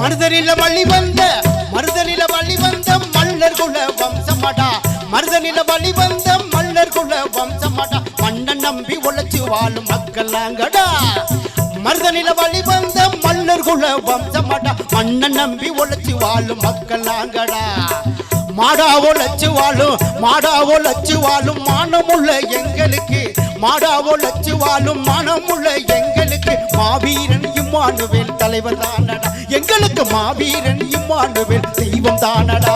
மருதனில வழி வந்த மருதனில வழி வந்த மல்லர் குல வம்சமாடா. மருதனில வழி வந்த மல்லர் குல வம்சமாடா. மன்னன் நம்பி உழைச்சி வாழும் மக்கள் நாங்கடா. மருதனில வழி வந்த மல்லர் குல வம்சமாடா. மன்னன் நம்பி உழைச்சி வாழும் மக்கள் நாங்கடா. மாடா உழைச்சி வாழும் மாடா உழைச்சி வாழும் மானமுள்ள எங்களுக்கு. மாடா உழைச்சி வாழும் மானமுள்ள இம்மானுவேல் தலைவர் தானடா. எங்களுக்கு மாவீரன் இம்மானுவேல் தெய்வம் தானடா.